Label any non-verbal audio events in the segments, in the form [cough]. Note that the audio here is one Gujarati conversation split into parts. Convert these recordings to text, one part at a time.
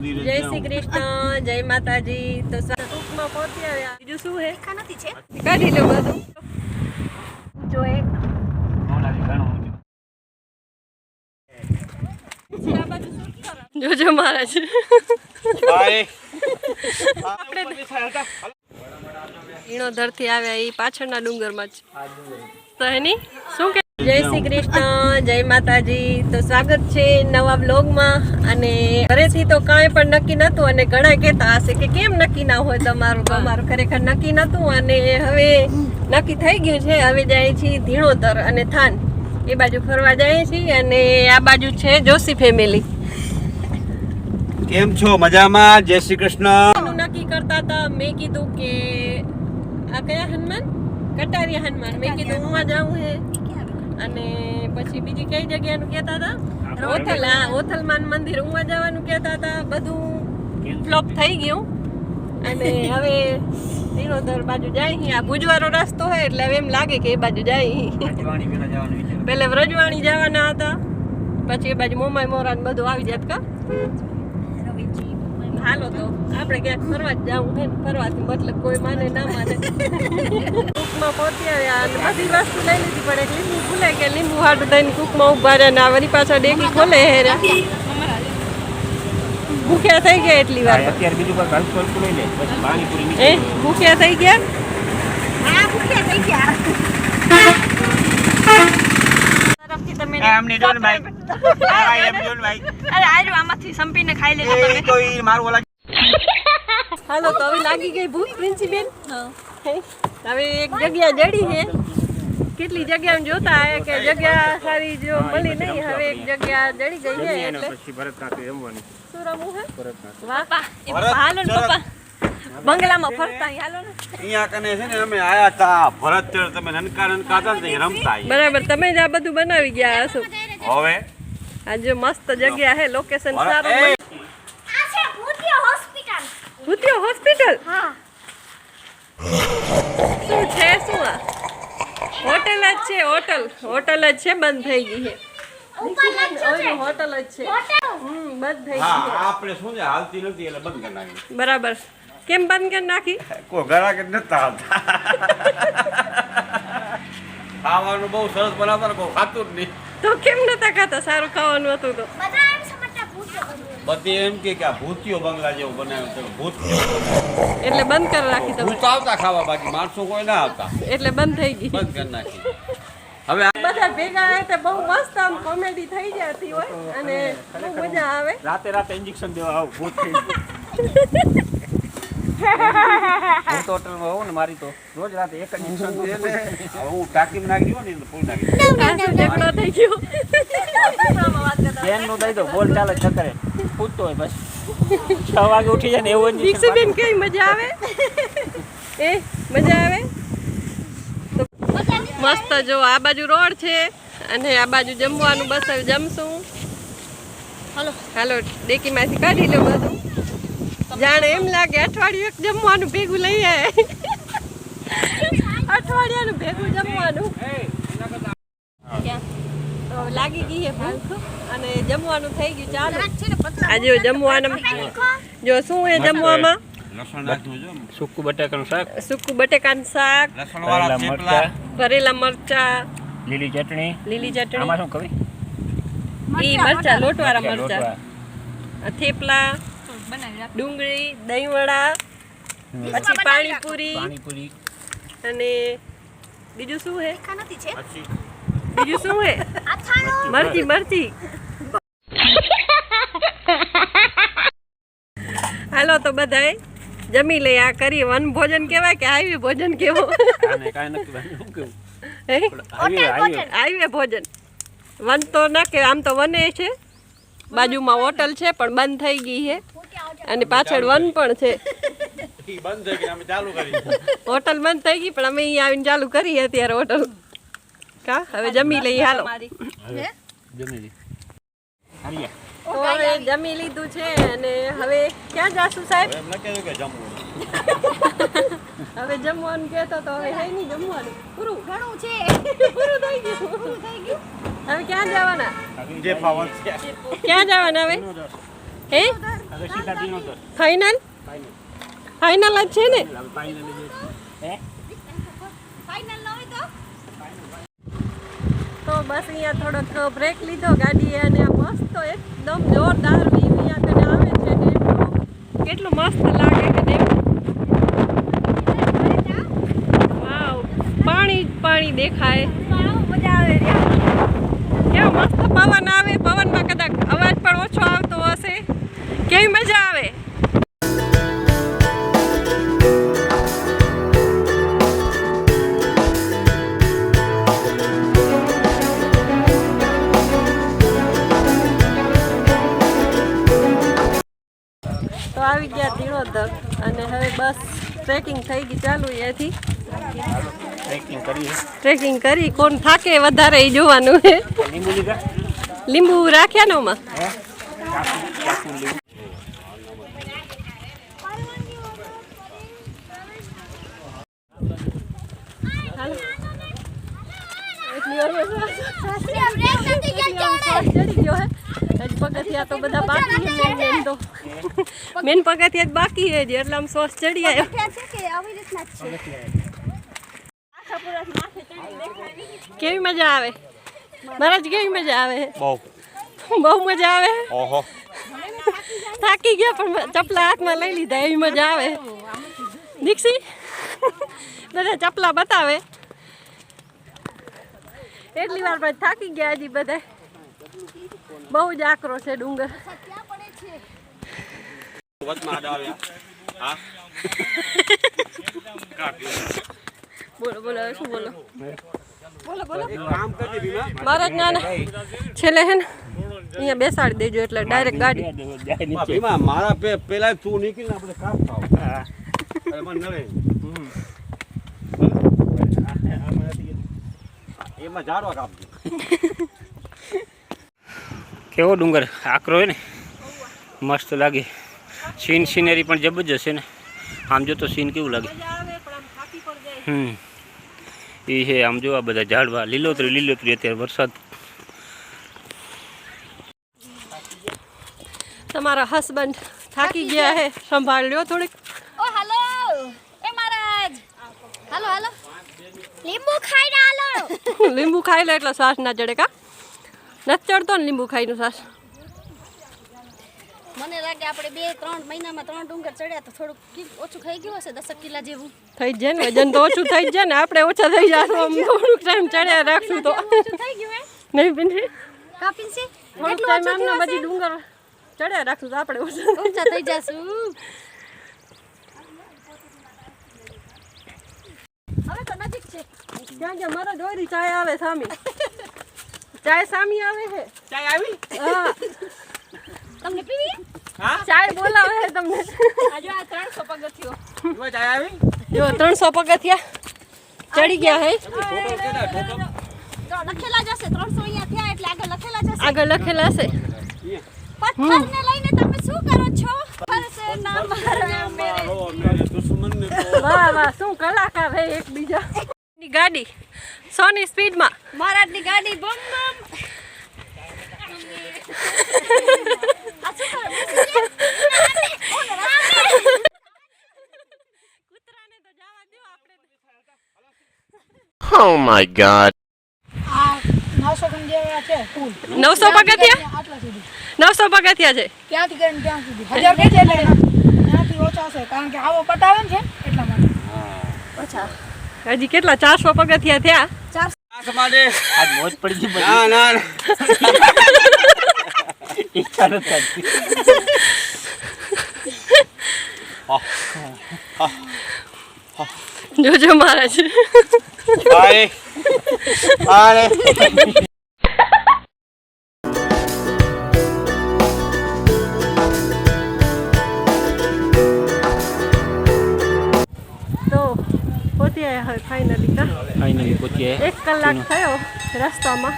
જય શ્રી કૃષ્ણ જય માતાજી. તો ટૂંકમાં પહોંચી આવ્યા. બીજું શું હે? નથી છે? કાઢી લો બધું. જો એક. જોજો મહારાજ. ઈણોધરથી આવ્યા એ પાછળના ડુંગરમાં જ. તો એની શું કે? જય શ્રી કૃષ્ણ જય માતાજી. તો સ્વાગત છે નવા બ્લોગમાં અને ઘરેથી તો કાંઈ પણ નક્કી નહોતું અને ઘણા કહેતા હશે કે કેમ નક્કી ના હોય તમારું? તમારું ખરેખર નક્કી નહોતું અને હવે નક્કી થઈ ગયું છે. હવે જાય છીએ ધીણોતર અને થાન. એ બાજુ ફરવા જાય છીએ અને આ બાજુ છે જોશી ફેમિલી કેમ છો? મજામાં? જય શ્રી કૃષ્ણ. નક્કી કરતા હતા. મેં કીધું કે આ કયા હનુમાન? કટારિયા હનુમાન. મેં કીધું હું જાઉં હે. અને પછી બીજી કઈ જગ્યાનું કહેતા હતા? ઓથલ હા ઓથલમાન મંદિર ઉવા જવાનું કહેતા હતા બધું ફ્લોપ થઈ ગયું. અને [laughs] હવે ધીરોધર બાજુ જાય. આ ભુજવારો રસ્તો હોય એટલે હવે એમ લાગે કે એ બાજુ જાય. પેલે વ્રજવાણી જવાના હતા પછી એ બાજુ મોમાય મોરા બધું આવી જાત કા? હાલો તો આપણે ક્યાંક ફરવા જ જાવું છે ફરવાથી મતલબ કોઈ માને ના માને. કુકમાં પહોંચી આવ્યા અને બધી વસ્તુ લઈ લીધી પણ એક લીંબુ ભૂલે કે લીંબુ હાડું થઈને કુકમાં ઊભા રહ્યા ને વળી પાછા ડેકી ખોલે હેરા ભૂખ્યા થઈ ગયા એટલી વાર. અત્યારે બીજું કોઈ ઘર હલકું લઈ ને પછી પાણીપુરી એ ભૂખ્યા થઈ ગયા? હા ભૂખ્યા થઈ ગયા. તરફથી તમે એમની ભાઈ. આ એમ જો ભાઈ. અરે આર્યું આમાંથી સંપીને ખાઈ લેજો એ તમે. કોઈ મારું ઓલા હાલો તો હવે લાગી ગઈ ભૂખ પ્રિન્સીબેન. હવે એક જગ્યા જડી છે. કેટલી જગ્યા જોતા આવ્યા કે જગ્યા સારી જો મળી નહીં હવે એક જગ્યા જડી ગઈ છે એટલે. પછી ભરત કાકે રમવાની. શું રમવું છે ભરત કાકે વાહ એ હાલો પપ્પા. બંગલામાં ફરતા હાલો ને. અહીંયા કને છે ને અમે આયા તા ભરત તમે નનકા નનકા હતા ને રમતા બરાબર તમે જ આ બધું બનાવી ગયા હશો. હવે? આજે મસ્ત જગ્યા છે લોકેશન સારું આ છે ભૂતિયા હોસ્પિટલ. ભૂતિયો હોસ્પિટલ? હા. શું છે શું આ? હોટલ જ છે હોટલ. હોટલ જ છે બંધ થઈ ગઈ છે. ઉપર લખ્યું છે. ઓય, હોટલ જ છે. હમ બંધ થઈ હા ગઈ આપણે શું છે હાલતી નથી એટલે બંધ કરી નાખી. બરાબર. કેમ બંધ કરી નાખી? કોગળા કે નતા આવતા. ખાવાનું બહુ સરસ બનાવતા ને કોઈ ખાતું જ નહીં. તો કેમ નતા ખાતા? સારું ખાવાનું હતું તો. બધા એમ બધી એમ કે કે આ ભૂતિયો બંગલા જેવું બનાવ્યું છે ભૂત એટલે બંધ કરી રાખી તમે. ભૂત આવતા ખાવા બાકી માણસો કોઈ ના આવતા. એટલે બંધ થઈ ગઈ. બંધ કરી નાખી. હવે આ બધા ભેગા આવે તો બહુ મસ્ત આમ કોમેડી થઈ જતી હોય અને બહુ મજા આવે. રાતે રાતે ઇન્જેક્શન દેવા આવું ભૂત થઈ ગયું. [laughs] હું તો હોટલમાં હોઉં ને મારી તો રોજ રાતે એક જ ઇન્સન છે ને હું ટાંકીમાં નાખી દઉં ને એટલે ફૂલ નાખી દઉં. આ થઈ ગયો. બેનનું દઈ દો બોલ ચાલે ચક્કરે પૂછતો હોય બસ. છ વાગે ઉઠી જાય ને એવું injection દીક્ષુબેન કઈ મજા આવે? એ મજા આવે? તો મસ્ત જો આ બાજુ રોડ છે અને આ બાજુ જમવાનું બસ હવે જમશું. હાલો હાલો ડેકીમાંથી કાઢી લો બધું. જાણે એમ લાગે અઠવાડિયું એક જમવાનું ભેગું લઈ આવે અઠવાડિયાનું ભેગું જમવાનું. લાગી ગઈ છે ભૂખ અને જમવાનું થઈ ગયું ચાલો. આજે જમવાનું જો શું છે જમવામાં? લસણ નાખવું જો સૂકું બટાકાનું શાક. સૂકું બટેકાનું શાક. ભરેલા થેપલા. મરચાં. મરચા. લીલી ચટણી. લીલી આમાં ચટણી શું કવી ઈ મરચા લોટવાળા મરચા થેપલા. ડુંગળી દહીંવડા પછી પાણીપુરી. પાણીપુરી. અને બીજું શું હે? છે? બીજું શું હે? મરતી મરતી મરચી મરચી. હાલો તો બધાય જમી લઈ આ કરી વન ભોજન કહેવાય કે હાઈવે ભોજન કેવો? હાઈવે ભોજન. વન તો ના કે આમ તો વને છે. બાજુમાં હોટલ છે પણ બંધ થઈ ગઈ છે. અને પાછળ વન પણ છે. ઈ બંધ થઈ ગઈ અમે ચાલુ કરી હોટલ બંધ થઈ ગઈ પણ અમે અહીંયા આવીને ચાલુ કરી અત્યારે હોટલ. કા? હવે જમી લઈએ હાલો. તો હવે જમી લીધું છે અને હવે ક્યાં જાશું સાહેબ? એમ ન કહેવું કે જમવું. હવે જમવાનું કેતો તો હવે હે નહીં જમવાનું. પૂરું? ઘણું છે. પૂરું થઈ ગયું. પૂરું થઈ ગયું. હવે ક્યાં જવાના? ક્યાં જવાના હવે? હે? ફાઇનલ ફાઇનલ જ છે ને? તો તો બસ અહીંયા થોડોક બ્રેક લીધો ગાડીએ અને બસ મસ્ત એકદમ જોરદાર વ્યૂ અહીંયા કને આવે છે ને કેટલું મસ્ત લાગે કે વાવ પાણી પાણી દેખાય. મજા આવે કેવો મસ્ત પવન આવે પવનમાં કદાચ અવાજ પણ ઓછો હશે કેવી મજા આવે? તો આવી ગયા ધીણોધર અને હવે બસ ટ્રેકિંગ થઈ ગઈ ચાલુ અહીંયાથી ટ્રેકિંગ કરી કોણ થાકે વધારે એ જોવાનું લીંબુ રાખ્યા ને ઓમાં હે ચાકુ ચાકુ લીંબુ હાલો એટલી વારમાં સાસરી આ બ્રેક નથી એટલી કે વારમાં શ્વાસ ચડી ગયો હે હજી પગથિયા તો બધા બાકી છે મેન તો મેન પગથિયા જ બાકી હોય જ એટલે આમ શ્વાસ ચડી આવ્યો છે છે કેવી મજા આવે? મહારાજ કેવી મજા આવે? બહુ. બહુ મજા આવે? ઓહો. થાકી ગયા પણ ચપલા હાથમાં લઈ લીધા એવી મજા આવે. દીક્ષી બધા ચપલા બતાવે. એટલી વાર પછી થાકી ગયા હજી બધા બહુ જ આકરો છે ડુંગર બોલો બોલો શું બોલો બોલો બોલો એક કામ કરજે ભીમા મહારાજ ના ના છેલ્લે હે ને અહીંયા બેસાડી દેજો એટલે ડાયરેક્ટ ગાડી ભીમા મારા પે પેલા તું નીકળીને આપણે કાપ ખાવ અરે મને નડે એમાં ઝાડવા કાપજો [laughs] કેવો ડુંગર? આકરો હોય ને? મસ્ત લાગે. સીન સિનેરી પણ જબરજસ્ત છે ને. આમ જો તો સીન કેવું લાગે. મજા આવે પણ આમ થાકી પણ જાય. હમ. એ છે આમ જો આ બધા ઝાડવા. લીલોતરી લીલોતરી અત્યારે વરસાદ. તમારા હસબન્ડ થાકી ગયા હે. સંભાળ લ્યો થોડીક. ઓ હાલો એ મહારાજ! હાલો હાલો લીંબુ ખાઈ ડાલો [laughs] લીંબુ ખાઈ લે એટલે શ્વાસ ના ચડે કા? નથી ચડતો ને લીંબુ ખાઈને શ્વાસ? મને લાગે આપણે બે ત્રણ મહિનામાં ત્રણ ડુંગર ચડ્યા તો થોડુંક ઓછું થઈ ગયું હશે દસક કિલા જેવું. થઈ જાય ને વજન તો ઓછું થઈ જાય ને આપણે ઓછા થઈ જશું આમ થોડુંક ટાઈમ ચડ્યા રાખશું તો. થઈ ગયું નહીં કાપીન છે થોડુંક ટાઈમ આમને બધી ડુંગર ચડ્યા રાખશું તો આપણે ઓછા થઈ જશું હવે તો નજીક છે ક્યાં ક્યાં મારા દોરી ચાય આવે સામી. ચાય સામી આવે છે ચાય આવી? હા. તમને પીવી? ચાય બોલાવે છે તમને. આજે આ ત્રણસો પગથિયો. ચાય આવી? જો ત્રણસો પગથિયા ચડી ગયા હે. તો લખેલા જ હશે. ત્રણસો અહીંયા થયા એટલે આગળ લખેલા જ હશે. આગળ લખેલા છે પથ્થરને લઈને તમે શું કરો છો? ફરસે ના મારા મેરે. મારો મેરે દુશ્મનને તો. વાહ વાહ શું કલાકાર હે એકબીજા. ની ગાડી. સોની સ્પીડમાં. મહારાજની ગાડી બમ બમ આ શું કરો? કૂતરાને તો જવા દો આપણે Oh my god. નવસો પંચાવન છે નવસો પગથિયા નવસો પગથિયા છે. ક્યાંથી કરીને ત્યાં સુધી હજાર કે છે ઓછા છે કારણ કે આવો પટાવે ને છે એટલા માટે. હજી કેટલા? ચારસો પગથિયા થયા. જોજો માટે પહોંચી આવ્યા હવે ફાઇનલી કા? ફાઇનલી પહોંચીએ એક કલાક થયો રસ્તામાં.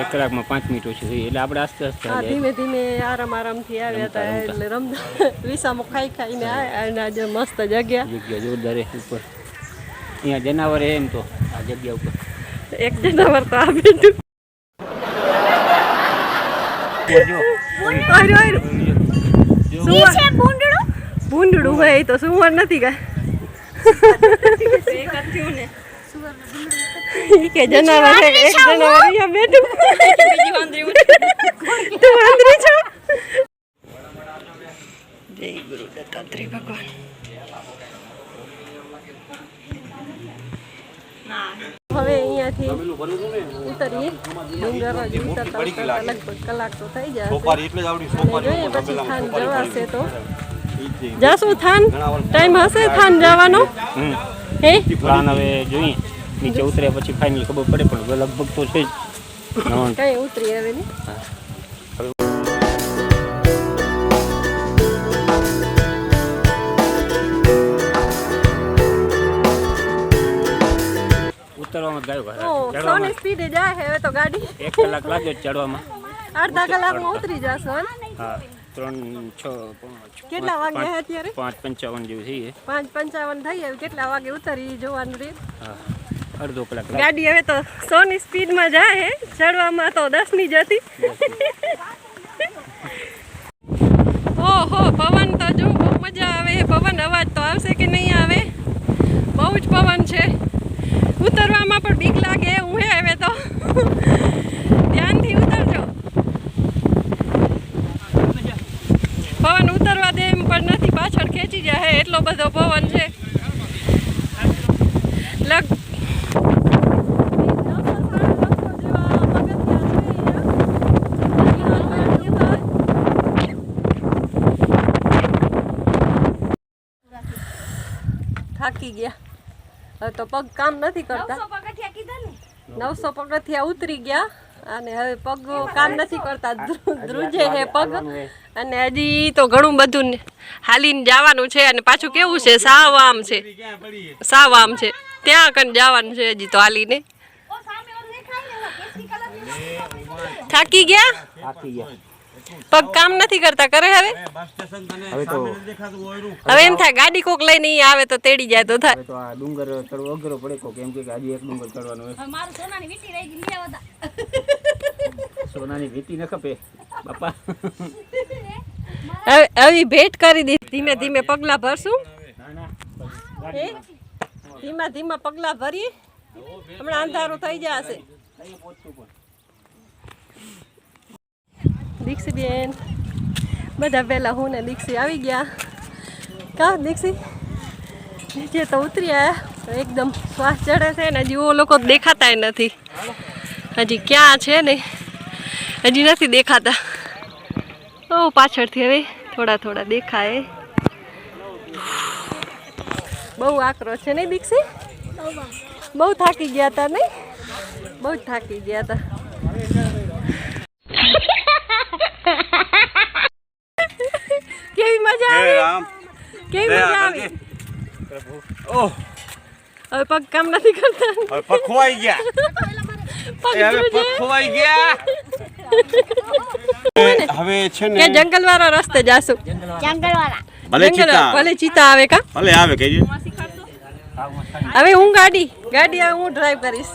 એક કલાકમાં પાંચ મિનિટ ઓછી થઈ એટલે આપણે આસ્તે આસ્તે ધીમે ધીમે આરામ આરામથી આવ્યા હતા એટલે રમતા. [laughs] વિસામો ખાઈ ખાઈને આવ્યા અને આજે મસ્ત જગ્યા. જગ્યા જોરદાર ઉપર. અહીંયા જનાવર એમ તો આ જગ્યા ઉપર. એક જનાવર તો આ બેઠું. ભૂંડળું હોય એ તો સુવર નથી કા? ઈ કે જનાવર એક જનાવર અહીંયા બેઠું. [laughs] તું વાંદરી છો? જય ગુરુ દત્તાત્રેય ભગવાન. હવે અહીંયાથી ઉતરીએ. ડુંગર ઉતરતા ઉતરતા લગભગ કલાક તો થઈ જશે સોપારી એટલે જ આવડી અને સોપારી જોઈએ પછી થાન જવાશે તો. જાશું થાન? ટાઈમ હશે થાન જવાનો? હે? પ્લાન હવે જોઈએ. નીચે ઉતર્યા પછી ફાઇનલ ખબર પડે પણ લગભગ તો છે જ. કઈ ઉતરી આવે ને? ઉતરવામાં ગાયો સોની સ્પીડે જાય હવે તો ગાડી. એક કલાક લાગ્યો ચડવામાં. અડધા કલાકમાં ઉતરી જશો હા. ત્રણ છ પાંચ કેટલા વાગે અત્યારે? પાંચ પંચાવન જેવું થઈએ પાંચ પંચાવન થઈ કેટલા વાગે ઉતરી જોવાનું રે અડધો કલાક ગાડી હવે તો સોની સ્પીડમાં જાય હે ચડવામાં તો દસની જતી ઓહો પવન તો જો બહુ મજા આવે પવન અવાજ તો આવશે કે નહીં આવે? બહુ જ પવન છે. ઉતરવામાં પણ બીક લાગે. હું હે હવે તો ધ્યાનથી ઉતરજો પવન ઉતરવા દે એમ પણ નથી પાછળ ખેંચી જાય. એટલો બધો પવન છે. લગ થાકી ગયા. હવે તો પગ કામ નથી કરતા. કીધા ને? નવસો પગથિયા ઉતરી ગયા. અને હવે પગ કામ નથી કરતા. ધ્રુજે હે પગ. અને હજી તો ઘણું બધું હાલીને જવાનું છે અને પાછું કેવું છે? સાવ આમ છે. સાવ આમ છે. ત્યાં કને જવાનું છે હજી તો હાલીને. થાકી ગયા? થાકી ગયા. પગ કામ નથી કરતા? કરે હવે? હવે એમ થાય ગાડી કોક લઈને ઈ આવે તો તેડી જાય તો થાય. તો આ ડુંગર ચડવો અઘરો પડે કોક. એમ કે આજે એક ડુંગર ચડવાનો હોય. મારું સોનાની વીટી રહી ગઈ લે બધા સોનાની વીટી ન ખપે. બાપા. હવે હવે ભેટ કરી દીધી. ધીમે ધીમે પગલા ભરશું. ધીમા ધીમા પગલા ભરી. હમણાં અંધારું થઈ જશે. દીક્ષી બેન બધા પહેલા હું ને દીક્ષી આવી ગયા. કા દીક્ષી? નીચે તો ઉતરી આવ્યા એકદમ શ્વાસ ચડે છે ને હજી લોકો દેખાતા નથી. હજી ક્યાં છે ને? હજી નથી દેખાતા. ઓ પાછળથી હવે થોડા થોડા દેખાય. બહુ આકરો છે નહીં દીક્ષી? બહુ થાકી ગયા હતા નહીં? બહુ થાકી ગયા હતા કેવી મજા આવી? કેવી મજા આવી? ઓહ. હવે પગ કામ નથી કરતા. હવે પગ ખોવાઈ ગયા. ખોવાઈ ગયા. હવે છે ને જંગલ વાળા રસ્તે જાશું. ભલે જંગલ ભલે ચિતા આવે કા? ભલે આવે કહીએ હવે હું ગાડી ગાડી હવે હું ડ્રાઈવ કરીશ.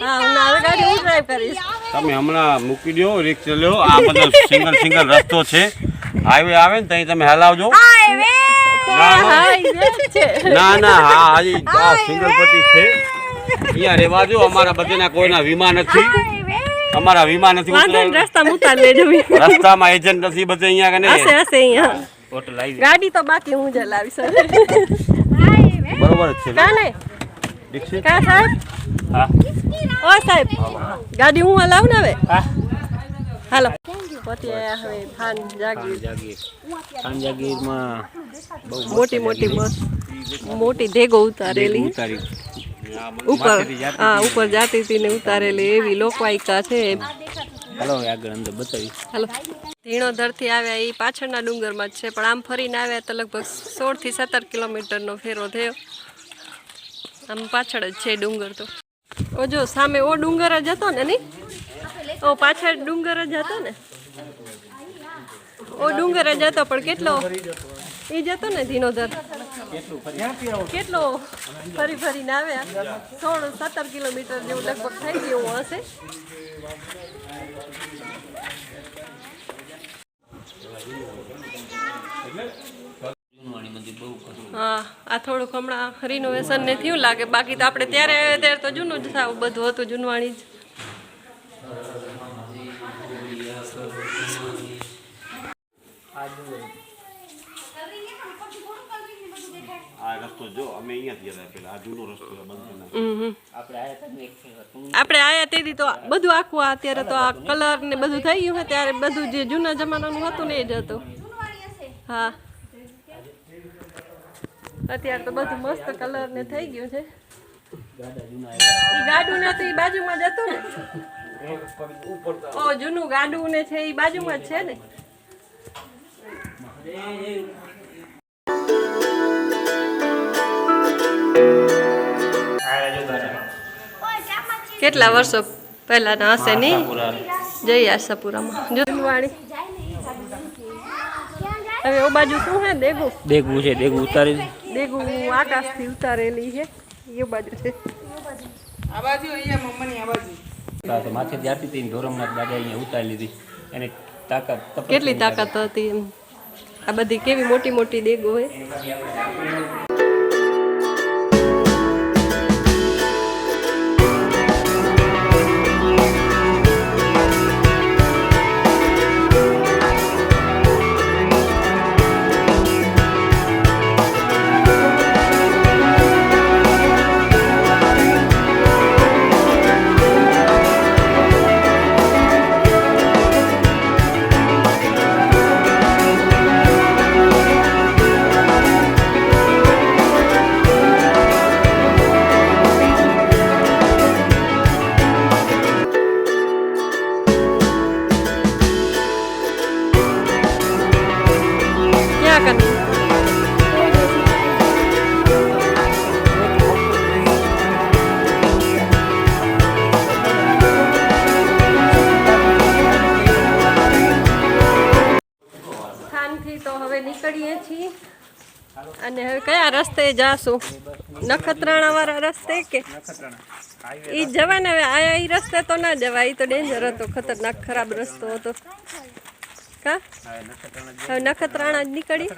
હા હું હવે ગાડી હું ડ્રાઈવ કરીશ. તમે હમણાં મૂકી દો રિક્ષ લ્યો. આ બધો સિંગલ સિંગલ રસ્તો છે. હાઈવે આવે ને ત્યાં તમે હલાવજો. ના, ના. હા હજી સિંગલ પટ્ટી છે. અહીંયા રેવા જો અમારા બધાના કોઈના વીમા નથી. અમારા વીમા નથી રસ્તામાં ઉતાર લેજો. રસ્તામાં એજન્ટ નથી બધે અહીંયા કને હશે હશે અહીંયા. ગાડી તો બાકી હું જ લાવીશ બરોબર છે. કાલે? દીક્ષિત? કા સાહેબ? હા. ઓ સાહેબ ગાડી હું હલાવું ને હવે? હા. હાલો. આયા હવે જાગી જાગીર ખાન જાગીરમાં બહુ મોટી મોટી બસ. મોટી ધેગો ઉતારેલી. ઉતારી. ઉપર હા ઉપર જાતી હતી ને ઉતારેલી એવી લોકવાયકા છે. હાલો આગળ અંદર બતાવી હાલો. ધીણોધરથી આવ્યા એ પાછળના ડુંગરમાં જ છે પણ આમ ફરીને આવ્યા તો લગભગ સોળથી સત્તર કિલોમીટરનો ફેરો થયો. આમ પાછળ જ છે ડુંગર તો. ઓ જો સામે ઓ ડુંગર જ હતો ને નહીં ઓ પાછળ ડુંગર જ હતો ને? ઓ ડુંગર જ હતો પણ કેટલો? એ જ હતો ને ધીનોધર. કેટલો ફરી? ફરીને આવ્યા સોળ સત્તર કિલોમીટર જેવું લગભગ થઈ ગયું હશે. હા આ થોડુંક હમણાં રિનોવેશન ને થયું લાગે. બાકી તો આપણે ત્યારે આવ્યા ત્યારે તો જૂનું જ સાવ બધું હતું જૂનવાણી જ. આ રસ્તો જો અમે અહીંયાથી ગયા પેલા આ જૂનો રસ્તો. આપણે આયા તેથી તો બધું આખું અત્યારે તો આ કલર ને બધું થઈ ગયું છે ત્યારે બધું જે જૂના જમાનાનું હતું ને એ જ હતું. હા. અત્યારે તો બધું મસ્ત કલર ને થઈ ગયું છે. ગાડું ને તો ઈ બાજુમાં જ હતું ને. ઓ જૂનું ગાડું ને છે એ બાજુમાં જ છે ને. કેટલા વર્ષો પહેલાના હશે નહીં જય આશાપુરામાં. જૂનવાણી હવે ઓ બાજુ શું હે? દેગું? દેગુ છે દેખવું ઉતારી દેગું આકાશથી ઉતારેલી છે એ બાજુ છે. આ બાજુ અહીંયા મમ્મની આ બાજુ. તો માથેથી હતી ધોરમનાથ દાદા અહીંયા ઉતારી લીધી. એને તાકાત કેટલી તાકાત હતી એમ? આ બધી કેવી મોટી મોટી દેગો હોય અને હવે કયા રસ્તે જાશું? નખત્રાણા વાળા રસ્તે કે? એ જવાના હવે આયા એ રસ્તે તો ના જવાય એ તો ડેન્જર હતો, ખતરનાક, ખરાબ રસ્તો હતો. કા? હવે નખત્રાણા જ નીકળી